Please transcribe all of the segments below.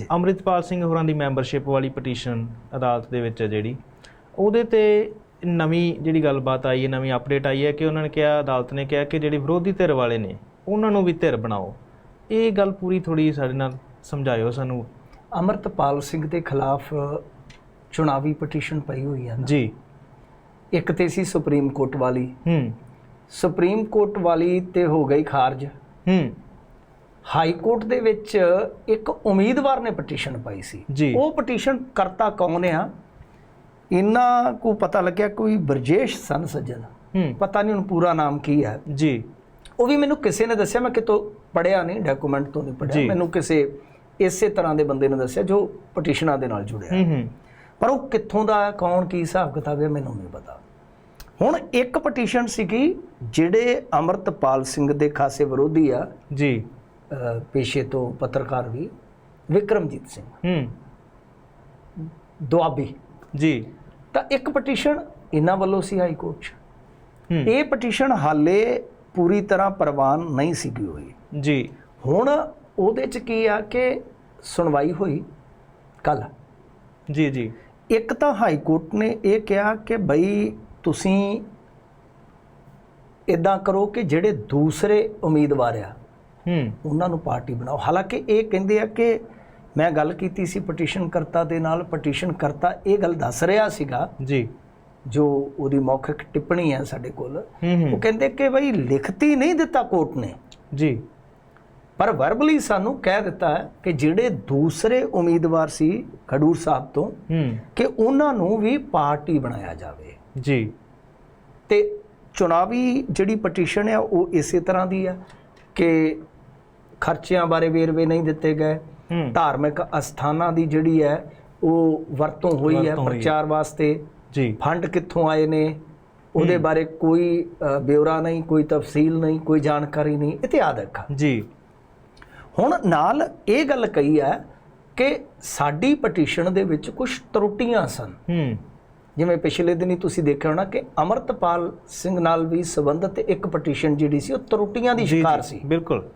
ਜੀ। ਅੰਮ੍ਰਿਤਪਾਲ ਸਿੰਘ ਹੋਰਾਂ ਦੀ ਮੈਂਬਰਸ਼ਿਪ ਵਾਲੀ ਪਟੀਸ਼ਨ ਅਦਾਲਤ ਦੇ ਵਿੱਚ ਹੈ ਜਿਹੜੀ। ਉਹਦੇ ਤੇ ਨਵੀਂ ਜਿਹੜੀ ਗੱਲਬਾਤ ਆਈ ਹੈ ਨਵੀਂ ਅਪਡੇਟ ਆਈ ਹੈ ਕਿ ਉਹਨਾਂ ਨੇ ਕਿਹਾ ਅਦਾਲਤ ਨੇ ਕਿਹਾ ਕਿ ਜਿਹੜੇ ਵਿਰੋਧੀ ਧਿਰ ਵਾਲੇ ਨੇ ਉਹਨਾਂ ਨੂੰ ਵੀ ਧਿਰ ਬਣਾਓ। ਇਹ ਗੱਲ ਪੂਰੀ ਥੋੜੀ ਸਾਡੇ ਨਾਲ ਸਮਝਾਇਓ ਸਾਨੂੰ। ਅਮਰਤਪਾਲ ਸਿੰਘ ਦੇ ਖਿਲਾਫ ਚੁਣਾਵੀ ਪਟੀਸ਼ਨ ਪਈ ਹੋਈ ਹੈ। ਜੀ। ਇੱਕ ਤੇ ਸੀ ਸੁਪਰੀਮ ਕੋਰਟ ਵਾਲੀ। ਹੂੰ। ਸੁਪਰੀਮ ਕੋਰਟ ਵਾਲੀ ਤੇ ਹੋ ਗਈ ਖਾਰਜ। ਹੂੰ। ਹਾਈ ਕੋਰਟ ਦੇ ਵਿੱਚ ਇੱਕ ਉਮੀਦਵਾਰ ਨੇ ਪਟੀਸ਼ਨ ਪਾਈ ਸੀ। ਉਹ ਪਟੀਸ਼ਨ ਕਰਤਾ ਕੌਣ ਆ? ਇਹਨਾਂ ਕੋ ਪਤਾ ਲੱਗਿਆ ਕੋਈ ਬਰਜੇਸ਼ ਸਨ ਸੱਜਣ। ਪਤਾ ਨਹੀਂ ਉਹਨੂੰ ਪੂਰਾ ਨਾਮ ਕੀ ਹੈ। ਜੀ। ਉਹ ਵੀ ਮੈਨੂੰ ਕਿਸੇ ਨੇ ਦੱਸਿਆ ਮੈਂ ਕਿਤੋਂ ਪੜਿਆ ਨਹੀਂ ਡਾਕੂਮੈਂਟ ਤੋਂ ਨਹੀਂ ਪੜਿਆ। ਮੈਨੂੰ ਕਿਸੇ ਇਸੇ ਤਰ੍ਹਾਂ ਦੇ ਬੰਦੇ ਨੇ ਦੱਸਿਆ ਜੋ ਪਟੀਸ਼ਨਾਂ ਦੇ ਨਾਲ ਜੁੜਿਆ। ਪਰ ਉਹ ਕਿੱਥੋਂ ਦਾ ਕੌਣ ਕੀ ਹਿਸਾਬ ਕਿਤਾਬ ਹੈ ਮੈਨੂੰ ਨਹੀਂ ਪਤਾ। ਹੁਣ ਇੱਕ ਪਟੀਸ਼ਨ ਸੀਗੀ ਜਿਹੜੇ ਅਮਰਤਪਾਲ ਸਿੰਘ ਦੇ ਖਾਸੇ ਵਿਰੋਧੀ ਆ। ਜੀ। ਪੇਸ਼ੇ ਤੋਂ ਪੱਤਰਕਾਰ ਵੀ ਵਿਕਰਮਜੀਤ ਸਿੰਘ। ਹੂੰ। ਦੁਆਬੀ। ਜੀ। ਤਾਂ ਇੱਕ ਪਟੀਸ਼ਨ ਇਹਨਾਂ ਵੱਲੋਂ ਸੀ ਹਾਈ ਕੋਰਟ 'ਚ। ਇਹ ਪਟੀਸ਼ਨ ਹਾਲੇ ਪੂਰੀ ਤਰ੍ਹਾਂ ਪ੍ਰਵਾਨ ਨਹੀਂ ਸੀਗੀ ਹੋਈ। ਜੀ। ਹੁਣ ਉਹਦੇ 'ਚ ਕੀ ਆ ਕਿ ਸੁਣਵਾਈ ਹੋਈ ਕੱਲ ਜੀ ਜੀ। ਇੱਕ ਤਾਂ ਹਾਈ ਕੋਰਟ ਨੇ ਇਹ ਕਿਹਾ ਕਿ ਬਈ ਤੁਸੀਂ ਇਦਾਂ ਕਰੋ ਕਿ ਜਿਹੜੇ ਦੂਸਰੇ ਉਮੀਦਵਾਰ ਆ ਹੂੰ। ਉਹਨਾਂ ਨੂੰ ਪਾਰਟੀ ਬਣਾਓ। ਹਾਲਾਂਕਿ ਇਹ ਕਹਿੰਦੇ ਆ ਕਿ ਮੈਂ ਗੱਲ ਕੀਤੀ ਸੀ ਪਟੀਸ਼ਨ ਕਰਤਾ ਦੇ ਨਾਲ ਪਟੀਸ਼ਨ ਕਰਤਾ ਇਹ ਗੱਲ ਦੱਸ ਰਿਹਾ ਸੀਗਾ ਜੀ। ਜੋ ਉਹਦੀ ਮੌਖਿਕ ਟਿੱਪਣੀ ਹੈ ਸਾਡੇ ਕੋਲ। ਹੂੰ ਉਹ ਹੂੰ ਕਹਿੰਦੇ ਕਿ ਬਈ ਲਿਖਤੀ ਨਹੀਂ ਦਿੱਤਾ ਕੋਰਟ ਨੇ। ਜੀ। ਪਰ ਵਰਬਲੀ ਸਾਨੂੰ ਕਹਿ ਦਿੱਤਾ ਹੈ ਕਿ ਜਿਹੜੇ ਦੂਸਰੇ ਉਮੀਦਵਾਰ ਸੀ ਖਡੂਰ ਸਾਹਿਬ ਤੋਂ ਹੂੰ। ਕਿ ਉਹਨਾਂ ਨੂੰ ਵੀ ਪਾਰਟੀ ਬਣਾਇਆ ਜਾਵੇ। ਜੀ। ਤੇ ਚੁਣਾਵੀ ਜਿਹੜੀ ਪਟੀਸ਼ਨ ਹੈ ਉਹ ਇਸੇ ਤਰ੍ਹਾਂ ਦੀ ਆ ਕਿ ਖਰਚਿਆਂ ਬਾਰੇ ਵੇਰਵੇ ਨਹੀਂ ਦਿੱਤੇ ਗਏ। ਧਾਰਮਿਕ ਅਸਥਾਨਾਂ ਦੀ ਜਿਹੜੀ ਹੈ ਉਹ ਵਰਤੋਂ ਹੋਈ ਹੈ। ਪ੍ਰਚਾਰ ਵਾਸਤੇ। ਜੀ। ਫੰਡ ਕਿੱਥੋਂ ਆਏ ਨੇ ਉਹਦੇ ਬਾਰੇ ਕੋਈ ਅ, ਬਿਊਰਾ ਨਹੀਂ ਕੋਈ ਤਫਸੀਲ ਨਹੀਂ ਕੋਈ ਜਾਣਕਾਰੀ ਨਹੀਂ ਇਤਿਆਦਿਕ ਜੀ। ਹੁਣ ਨਾਲ ਇਹ ਗੱਲ ਕਹੀ ਹੈ ਕਿ ਸਾਡੀ ਪਟੀਸ਼ਨ ਦੇ ਵਿੱਚ ਕੁਝ ਤਰੁੱਟੀਆਂ ਸਨ। ਹੂੰ। ਜਿਵੇਂ ਪਿਛਲੇ ਦਿਨੀ ਤੁਸੀਂ ਦੇਖਿਆ ਹੋਣਾ ਕਿ ਅਮਰਤਪਾਲ ਸਿੰਘ ਨਾਲ ਵੀ ਸੰਬੰਧਿਤ ਇੱਕ ਪਟੀਸ਼ਨ ਜਿਹੜੀ ਸੀ ਉਹ ਤਰੁੱਟੀਆਂ ਦੀ ਸ਼ਿਕਾਰ ਜੀ, ਸੀ। ਬਿਲਕੁਲ।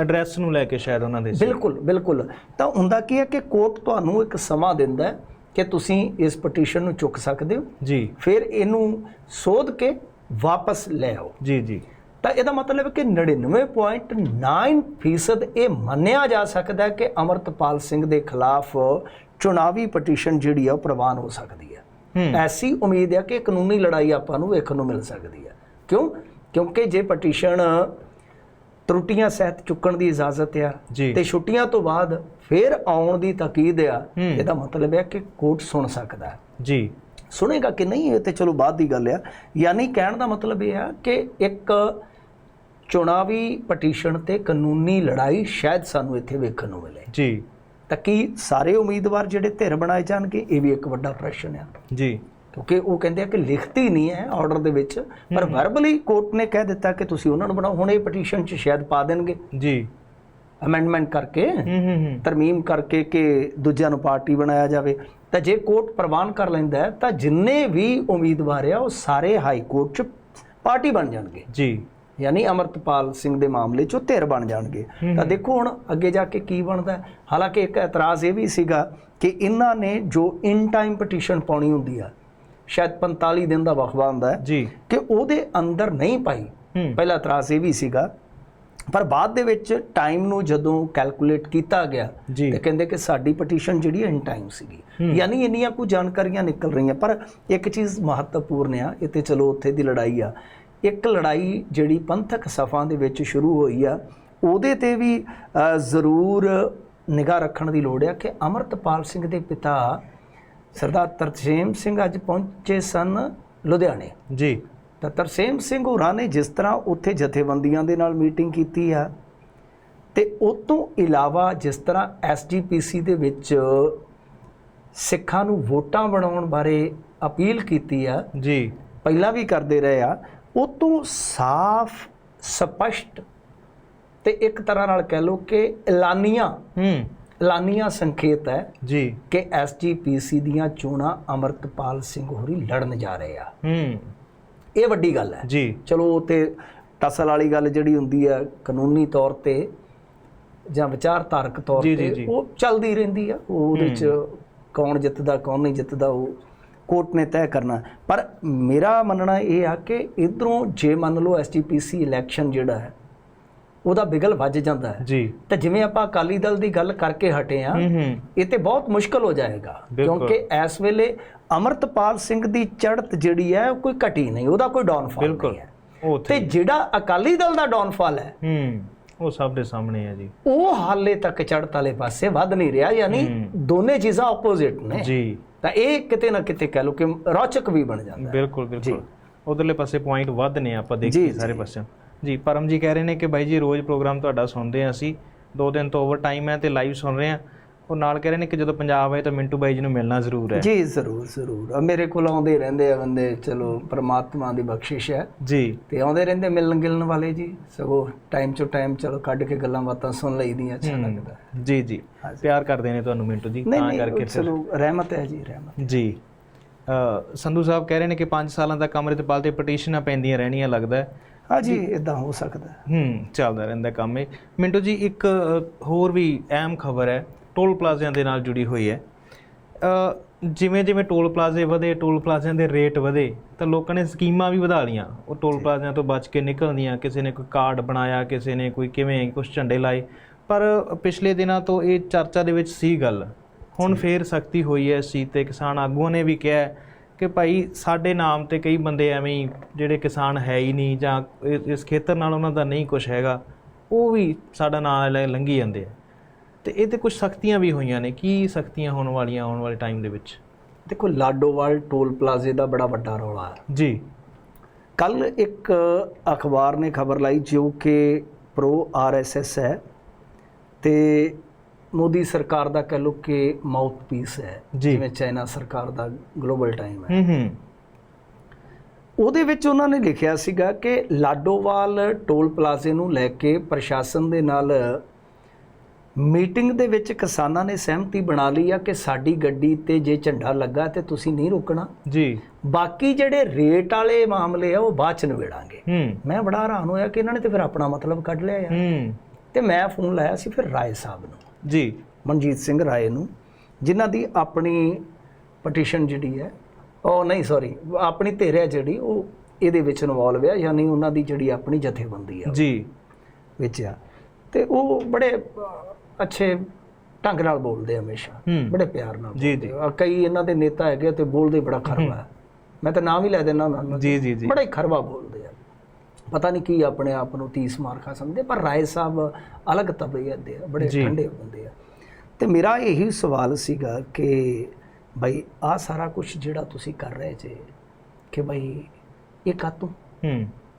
ਐਡਰੈਸ ਨੂੰ ਲੈ ਕੇ ਸ਼ਾਇਦ ਉਹਨਾਂ ਦੇ ਬਿਲਕੁਲ ਬਿਲਕੁਲ। ਤਾਂ ਹੁੰਦਾ ਕੀ ਹੈ ਕਿ ਕੋਰਟ ਤੁਹਾਨੂੰ ਇੱਕ ਸਮਾਂ ਦਿੰਦਾ ਹੈ ਕਿ ਤੁਸੀਂ ਇਸ ਪਟੀਸ਼ਨ ਨੂੰ ਚੁੱਕ ਸਕਦੇ ਹੋ। ਜੀ। ਫਿਰ ਇਹਨੂੰ ਸੋਧ ਕੇ ਵਾਪਸ ਲੈ ਆਓ। ਜੀ ਜੀ। ਤਾਂ ਇਹਦਾ ਮਤਲਬ ਕਿ 99.9% ਇਹ ਮੰਨਿਆ ਜਾ ਸਕਦਾ ਕਿ ਅਮਰਤਪਾਲ ਸਿੰਘ ਦੇ ਖਿਲਾਫ ਚੁਣਾਵੀ ਪਟੀਸ਼ਨ ਜਿਹੜੀ ਆ ਉਹ ਪ੍ਰਵਾਨ ਹੋ ਸਕਦੀ ਹੂੰ। ਐਸੀ ਉਮੀਦ ਹੈ ਕਿ ਕਾਨੂੰਨੀ ਲੜਾਈ ਆਪਾਂ ਨੂੰ ਵੇਖਣ ਨੂੰ ਮਿਲ ਸਕਦੀ ਹੈ। ਕਿਉਂ? ਕਿਉਂਕਿ ਜੇ ਪਟੀਸ਼ਨ ਤਰੁੱਟੀਆਂ ਸਹਿਤ ਚੁੱਕਣ ਦੀ ਇਜਾਜ਼ਤ ਆ ਤੇ ਛੁੱਟੀਆਂ ਤੋਂ ਬਾਅਦ ਫਿਰ ਆਉਣ ਦੀ ਤਾਕੀਦ ਆ। ਇਹਦਾ ਮਤਲਬ ਹੈ ਕਿ ਕੋਰਟ ਸੁਣ ਸਕਦਾ ਹੈ ਜੀ ਸੁਣੇਗਾ ਕਿ ਨਹੀਂ ਇਹ ਤੇ ਚਲੋ ਬਾਅਦ ਦੀ ਗੱਲ ਆ ਯਾਨੀ ਕਹਿਣ ਦਾ ਮਤਲਬ ਇਹ ਆ ਕਿ ਇੱਕ ਚੁਣਾਵੀ ਪਟੀਸ਼ਨ ਤੇ ਕਾਨੂੰਨੀ ਲੜਾਈ ਸ਼ਾਇਦ ਸਾਨੂੰ ਇੱਥੇ ਵੇਖਣ ਨੂੰ ਮਿਲੇ ਜੀ ਤਾਂ ਕੀ ਸਾਰੇ ਉਮੀਦਵਾਰ ਜਿਹੜੇ ਧਿਰ ਬਣਾਏ ਜਾਣਗੇ ਇਹ ਵੀ ਇੱਕ ਵੱਡਾ ਪ੍ਰਸ਼ਨ ਆ ਜੀ ਕਿਉਂਕਿ ਉਹ ਕਹਿੰਦੇ ਆ ਕਿ ਲਿਖਤੀ ਨਹੀਂ ਹੈ ਆਰਡਰ ਦੇ ਵਿੱਚ ਪਰ ਵਰਬਲੀ ਕੋਰਟ ਨੇ ਕਹਿ ਦਿੱਤਾ ਕਿ ਤੁਸੀਂ ਉਹਨਾਂ ਨੂੰ ਬਣਾਓ। ਹੁਣ ਇਹ ਪਟੀਸ਼ਨ 'ਚ ਸ਼ਾਇਦ ਪਾ ਦੇਣਗੇ। ਜੀ। ਅਮੈਂਡਮੈਂਟ ਕਰਕੇ ਤਰਮੀਮ ਕਰਕੇ ਕਿ ਦੂਜਿਆਂ ਨੂੰ ਪਾਰਟੀ ਬਣਾਇਆ ਜਾਵੇ। ਤਾਂ ਜੇ ਕੋਰਟ ਪ੍ਰਵਾਨ ਕਰ ਲੈਂਦਾ ਹੈ ਤਾਂ ਜਿੰਨੇ ਵੀ ਉਮੀਦਵਾਰ ਆ ਉਹ ਸਾਰੇ ਹਾਈ ਕੋਰਟ 'ਚ ਪਾਰਟੀ ਬਣ ਜਾਣਗੇ। ਜੀ। ਯਾਨੀ ਅਮਰਤਪਾਲ ਸਿੰਘ ਦੇ ਮਾਮਲੇ 'ਚ ਉਹ ਧਿਰ ਬਣ ਜਾਣਗੇ। ਤਾਂ ਦੇਖੋ ਹੁਣ ਅੱਗੇ ਜਾ ਕੇ ਕੀ ਬਣਦਾ। ਹਾਲਾਂਕਿ ਇੱਕ ਇਤਰਾਜ਼ ਇਹ ਵੀ ਸੀਗਾ ਕਿ ਇਹਨਾਂ ਨੇ ਜੋ ਇਨ ਟਾਈਮ ਪਟੀਸ਼ਨ ਪਾਉਣੀ ਹੁੰਦੀ ਆ ਸ਼ਾਇਦ 45 ਦਿਨ ਦਾ ਵਕਫਾ ਹੁੰਦਾ ਹੈ ਜੀ। ਕਿ ਉਹਦੇ ਅੰਦਰ ਨਹੀਂ ਪਾਈ। ਪਹਿਲਾ ਇਤਰਾਜ਼ ਇਹ ਵੀ ਸੀਗਾ ਪਰ ਬਾਅਦ ਦੇ ਵਿੱਚ ਟਾਈਮ ਨੂੰ ਜਦੋਂ ਕੈਲਕੂਲੇਟ ਕੀਤਾ ਗਿਆ ਤੇ ਕਹਿੰਦੇ ਕਿ ਸਾਡੀ ਪਟੀਸ਼ਨ ਜਿਹੜੀ ਇਨ ਟਾਈਮ ਸੀਗੀ। ਯਾਨੀ ਇੰਨੀਆਂ ਕੁ ਜਾਣਕਾਰੀਆਂ ਨਿਕਲ ਰਹੀਆਂ ਪਰ ਇੱਕ ਚੀਜ਼ ਮਹੱਤਵਪੂਰਨ ਆ ਇਹ ਤੇ ਚਲੋ ਉੱਥੇ ਦੀ ਲੜਾਈ ਆ। ਇੱਕ ਲੜਾਈ ਜਿਹੜੀ ਪੰਥਕ ਸਫਾਂ ਦੇ ਵਿੱਚ ਸ਼ੁਰੂ ਹੋਈ ਆ ਉਹਦੇ ਤੇ ਵੀ ਜ਼ਰੂਰ ਨਿਗਾਹ ਰੱਖਣ ਦੀ ਲੋੜ ਆ ਕਿ ਅਮਰਤਪਾਲ ਸਿੰਘ ਦੇ ਪਿਤਾ ਸਰਦਾਰ ਤਰਸੇਮ ਸਿੰਘ ਅੱਜ ਪਹੁੰਚੇ ਸਨ ਲੁਧਿਆਣੇ। ਜੀ। ਤਾਂ ਤਰਸੇਮ ਸਿੰਘ ਹੋਰਾਂ ਨੇ ਜਿਸ ਤਰ੍ਹਾਂ ਉੱਥੇ ਜਥੇਬੰਦੀਆਂ ਦੇ ਨਾਲ ਮੀਟਿੰਗ ਕੀਤੀ ਆ ਤੇ ਉਹ ਤੋਂ ਇਲਾਵਾ ਜਿਸ ਤਰ੍ਹਾਂ ਐਸਜੀਪੀਸੀ ਦੇ ਵਿੱਚ ਸਿੱਖਾਂ ਨੂੰ ਵੋਟਾਂ ਬਣਾਉਣ ਬਾਰੇ ਅਪੀਲ ਕੀਤੀ ਆ ਜੀ। ਪਹਿਲਾਂ ਵੀ ਕਰਦੇ ਰਹੇ ਆ ਉਹ ਤੋਂ ਸਾਫ਼ ਸਪਸ਼ਟ ਤੇ ਇੱਕ ਤਰ੍ਹਾਂ ਨਾਲ ਕਹਿ ਲਓ ਕਿ ਐਲਾਨੀਆਂ ਹੂੰ। ਐਲਾਨੀਆਂ ਸੰਕੇਤ ਹੈ ਜੀ। ਕਿ ਐਸਜੀਪੀਸੀ ਦੀਆਂ ਚੋਣਾਂ ਅਮਰਤਪਾਲ ਸਿੰਘ ਹੋਰੀ ਲੜਨ ਜਾ ਰਹੇ ਆ। ਹੂੰ। ਇਹ ਵੱਡੀ ਗੱਲ ਹੈ। ਜੀ। ਚਲੋ ਉਹ ਤੇ ਟਸਲ ਵਾਲੀ ਗੱਲ ਜਿਹੜੀ ਹੁੰਦੀ ਹੈ ਕਾਨੂੰਨੀ ਤੌਰ ਤੇ ਜਾਂ ਵਿਚਾਰਧਾਰਕ ਤੌਰ ਤੇ। ਉਹ ਚੱਲਦੀ ਰਹਿੰਦੀ ਆ। ਉਹ ਉਹਦੇ ਚ ਕੌਣ ਜਿੱਤਦਾ ਕੌਣ ਨਹੀਂ ਜਿੱਤਦਾ ਉਹ ਕੋਰਟ ਨੇ ਤੈਅ ਕਰਨਾ। ਪਰ ਮੇਰਾ ਮੰਨਣਾ ਇਹ ਆ ਕਿ ਇਧਰੋਂ ਜੇ ਮੰਨ ਲਓ ਐਸਜੀਪੀਸੀ ਇਲੈਕਸ਼ਨ ਜਿਹੜਾ ਹੈ ਉਹਦਾ ਬਿਗਲ ਵੱਜ ਜਾਂਦਾ ਹੈ। ਜੀ। ਤਾਂ ਜਿਵੇਂ ਆਪਾਂ ਅਕਾਲੀ ਦਲ ਦੀ ਗੱਲ ਕਰਕੇ ਹਟੇ ਆ ਇਹ ਤੇ ਬਹੁਤ ਮੁਸ਼ਕਲ ਹੋ ਜਾਏਗਾ। ਕਿਉਂਕਿ ਇਸ ਵੇਲੇ ਅਮਰਤਪਾਲ ਸਿੰਘ ਦੀ ਚੜ੍ਹਤ ਜਿਹੜੀ ਹੈ ਉਹ ਕੋਈ ਘਟੀ ਨਹੀਂ ਉਹਦਾ ਕੋਈ ਡਾਊਨਫਾਲ ਬਿਲਕੁਲ। ਨਹੀਂ ਹੈ। ਉਹ ਤੇ ਜਿਹੜਾ ਅਕਾਲੀ ਦਲ ਦਾ ਡਾਊਨਫਾਲ ਹੈ ਹੂੰ ਉਹ ਸਭ ਦੇ ਸਾਹਮਣੇ ਹੈ ਜੀ। ਉਹ ਹਾਲੇ ਤੱਕ ਚੜ੍ਹਤ ਵਾਲੇ ਪਾਸੇ ਵੱਧ ਨਹੀਂ ਰਿਹਾ ਯਾਨੀ ਦੋਨੇ ਚੀਜ਼ਾਂ ਆਪੋਜ਼ਿਟ ਨੇ। ਜੀ। ਤਾਂ ਇਹ ਕਿਤੇ ਨਾ ਕਿਤੇ ਕਹਿ ਲਓ ਕਿ ਰੌਚਕ ਵੀ ਬਣ ਜਾਂਦਾ। ਬਿਲਕੁਲ ਬਿਲਕੁਲ। ਉਧਰਲੇ ਪਾਸੇ ਪੁਆਇੰਟ ਵੱਧ ਨੇ ਆਪਾਂ ਜੀ। ਸਾਰੇ ਪਾਸੇ ਜੀ ਪਰਮ ਜੀ ਕਹਿ ਰਹੇ ਨੇ ਕਿ ਬਾਈ ਜੀ ਰੋਜ਼ ਪ੍ਰੋਗਰਾਮ ਤੁਹਾਡਾ ਸੁਣਦੇ ਆ ਅਸੀਂ। ਦੋ ਦਿਨ ਤੋਂ ਓਵਰ ਟਾਈਮ ਹੈ ਤੇ ਲਾਈਵ ਸੁਣ ਰਹੇ ਆ ਉਹ ਨਾਲ ਕਹਿ ਰਹੇ ਨੇ ਕਿ ਜਦੋਂ ਪੰਜਾਬ ਆਏ ਤਾਂ ਮਿੰਟੂ ਬਾਈ ਜੀ ਨੂੰ ਮਿਲਣਾ ਜ਼ਰੂਰ ਹੈ। ਜੀ ਜ਼ਰੂਰ ਜ਼ਰੂਰ। ਮੇਰੇ ਕੋਲ ਆਉਂਦੇ ਰਹਿੰਦੇ ਆ ਬੰਦੇ ਚਲੋ ਪ੍ਰਮਾਤਮਾ ਦੀ ਬਖਸ਼ਿਸ਼ ਹੈ। ਜੀ। ਤੇ ਆਉਂਦੇ ਰਹਿੰਦੇ ਮਿਲਣ ਗਿਲਣ ਵਾਲੇ ਜੀ। ਸਗੋਂ ਟਾਈਮ ਚੋਂ ਟਾਈਮ ਚਲੋ ਕੱਢ ਕੇ ਗੱਲਾਂ ਬਾਤਾਂ ਸੁਣ ਲਈਦੀਆਂ ਅੱਛਾ ਲੱਗਦਾ। ਜੀ ਜੀ। ਪਿਆਰ ਕਰਦੇ ਨੇ ਤੁਹਾਨੂੰ ਮਿੰਟੂ ਜੀ। ਤਾਂ ਕਰਕੇ ਚਲੋ ਰਹਿਮਤ ਹੈ ਜੀ ਰਹਿਮਤ। ਜੀ। ਸੰਧੂ ਸਾਹਿਬ ਕਹਿ ਰਹੇ ਨੇ ਕਿ 5 ਸਾਲਾਂ ਤੱਕ ਅੰਮ੍ਰਿਤਪਾਲ ਤੇ ਪਟੀਸ਼ਨਾਂ ਪੈਂਦੀਆਂ ਰਹਿਣੀਆਂ ਲੱਗਦਾ ਹੈ ਹਾਂ ਜੀ ਇਦਾਂ ਹੋ ਸਕਦਾ। ਹੈ। ਚੱਲਦਾ ਰਹਿੰਦਾ ਕੰਮ ਇਹ। ਮਿੰਟੂ ਜੀ ਇੱਕ ਹੋਰ ਵੀ ਅਹਿਮ ਖਬਰ ਹੈ ਟੋਲ ਪਲਾਜ਼ਿਆਂ ਦੇ ਨਾਲ ਜੁੜੀ ਹੋਈ ਹੈ। ਜਿਵੇਂ ਜਿਵੇਂ ਟੋਲ ਪਲਾਜ਼ੇ ਵਧੇ ਟੋਲ ਪਲਾਜ਼ਿਆਂ ਦੇ ਰੇਟ ਵਧੇ ਤਾਂ ਲੋਕਾਂ ਨੇ ਸਕੀਮਾਂ ਵੀ ਵਧਾ ਲੀਆਂ ਉਹ ਟੋਲ ਪਲਾਜ਼ਿਆਂ ਤੋਂ ਬਚ ਕੇ ਨਿਕਲਦੀਆਂ ਕਿਸੇ ਨੇ ਕੋਈ ਕਾਰਡ ਬਣਾਇਆ ਕਿਸੇ ਨੇ ਕੋਈ ਕਿਵੇਂ ਕੁਝ ਝੰਡੇ ਲਾਏ। ਪਰ ਪਿਛਲੇ ਦਿਨਾਂ ਤੋਂ ਇਹ ਚਰਚਾ ਦੇ ਵਿੱਚ ਸੀ ਗੱਲ। ਹੁਣ ਫੇਰ ਸਖਤੀ ਹੋਈ ਹੈ ਇਸ ਚੀਜ਼ ਤੇ ਕਿਸਾਨ ਆਗੂਆਂ ਨੇ ਵੀ ਕਿਹਾ ਕਿ ਭਾਈ ਸਾਡੇ ਨਾਮ ਤੇ ਕਈ ਬੰਦੇ ਐਵੇਂ ਹੀ ਜਿਹੜੇ ਕਿਸਾਨ ਹੈ ਹੀ ਨਹੀਂ ਜਾਂ ਇਸ ਖੇਤਰ ਨਾਲ ਉਹਨਾਂ ਦਾ ਨਹੀਂ ਕੁਝ ਹੈਗਾ ਉਹ ਵੀ ਸਾਡਾ ਨਾਮ ਲੈ ਲੰਘੀ ਜਾਂਦੇ ਆ। ਤੇ ਇਹ ਤੇ ਕੁਝ ਸਖਤੀਆਂ ਵੀ ਹੋਈਆਂ ਨੇ ਕੀ ਸਖਤੀਆਂ ਹੋਣ ਵਾਲੀਆਂ ਆਉਣ ਵਾਲੇ ਟਾਈਮ ਦੇ ਵਿੱਚ? ਦੇਖੋ ਲਾਡੋਵਾਲ ਟੋਲ ਪਲਾਜ਼ੇ ਦਾ ਬੜਾ ਵੱਡਾ ਰੌਲਾ ਹੈ। ਜੀ। ਕੱਲ ਇੱਕ ਅਖਬਾਰ ਨੇ ਖਬਰ ਲਾਈ ਜੋ ਕਿ ਪ੍ਰੋ ਆਰਐਸਐਸ ਹੈ ਤੇ ਮੋਦੀ ਸਰਕਾਰ ਦਾ ਕਹਿ ਲਓ ਕਿ ਮਾਊਥ ਪੀਸ ਹੈ। ਜਿਵੇਂ ਚਾਈਨਾ ਸਰਕਾਰ ਦਾ ਗਲੋਬਲ ਟਾਈਮ ਹੈ। ਹੂੰ ਹੂੰ। ਉਹਦੇ ਵਿੱਚ ਉਹਨਾਂ ਨੇ ਲਿਖਿਆ ਸੀਗਾ ਕਿ ਲਾਡੋਵਾਲ ਟੋਲ ਪਲਾਜ਼ੇ ਨੂੰ ਲੈ ਕੇ ਪ੍ਰਸ਼ਾਸਨ ਦੇ ਨਾਲ ਮੀਟਿੰਗ ਦੇ ਵਿੱਚ ਕਿਸਾਨਾਂ ਨੇ ਸਹਿਮਤੀ ਬਣਾ ਲਈ ਆ ਕਿ ਸਾਡੀ ਗੱਡੀ ਤੇ ਜੇ ਝੰਡਾ ਲੱਗਾ ਤੇ ਤੁਸੀਂ ਨਹੀਂ ਰੁਕਣਾ। ਜੀ। ਬਾਕੀ ਜਿਹੜੇ ਰੇਟ ਵਾਲੇ ਮਾਮਲੇ ਆ ਉਹ ਬਾਅਦ ਚ ਨਿਬੇੜਾਂਗੇ। ਹੂੰ। ਮੈਂ ਬੜਾ ਹੈਰਾਨ ਹੋਇਆ ਕਿ ਇਹਨਾਂ ਨੇ ਤੇ ਫਿਰ ਆਪਣਾ ਮਤਲਬ ਕੱਢ ਲਿਆ ਯਾਰ ਹੂੰ। ਤੇ ਮੈਂ ਫੋਨ ਲਾਇਆ ਸੀ ਫਿਰ ਰਾਏ ਸਾਹਿਬ ਨੂੰ। ਜੀ। ਮਨਜੀਤ ਸਿੰਘ ਰਾਏ ਨੂੰ ਜਿਨ੍ਹਾਂ ਦੀ ਆਪਣੀ ਪਟੀਸ਼ਨ ਜਿਹੜੀ ਹੈ ਉਹ ਨਹੀਂ ਸੌਰੀ ਆਪਣੀ ਧਿਰ ਹੈ ਜਿਹੜੀ ਉਹ ਇਹਦੇ ਵਿੱਚ ਇਨਵੋਲਵ ਹੈ ਯਾਨੀ ਉਹਨਾਂ ਦੀ ਜਿਹੜੀ ਆਪਣੀ ਜਥੇਬੰਦੀ ਆ। ਜੀ। ਵਿੱਚ ਆ। ਤੇ ਉਹ ਬੜੇ ਅੱਛੇ ਢੰਗ ਨਾਲ ਬੋਲਦੇ ਹਮੇਸ਼ਾ। ਬੜੇ ਪਿਆਰ ਨਾਲ ਜੀ, ਆ। ਕਈ ਇਹਨਾਂ ਦੇ ਨੇਤਾ ਹੈਗੇ ਤੇ ਬੋਲਦੇ ਬੜਾ ਖਰਵਾ। ਮੈਂ ਤਾਂ ਨਾਮ ਹੀ ਲੈ ਦੇਣਾ ਉਹਨਾਂ ਦਾ ਜੀ ਜੀ ਜੀ। ਬੜਾ ਹੀ ਖਰਵਾ ਬੋਲਦੇ ਪਤਾ ਨਹੀਂ ਕੀ ਆਪਣੇ ਆਪ ਨੂੰ ਤੀਸ ਮਾਰਖਾ ਸਮਝਦੇ ਪਰ ਰਾਏ ਸਾਹਿਬ ਅਲੱਗ ਤਬੀਅਤ ਦੇ ਆ ਬੜੇ। ਠੰਡੇ ਹੁੰਦੇ ਆ। ਤੇ ਮੇਰਾ ਇਹੀ ਸਵਾਲ ਸੀਗਾ ਕਿ ਭਾਈ ਆ ਸਾਰਾ ਕੁਝ ਜਿਹੜਾ ਤੁਸੀਂ ਕਰ ਰਹੇ ਜੇ ਕਿ ਭਾਈ ਇਹ ਕਾਤੋਂ? ਹੂੰ।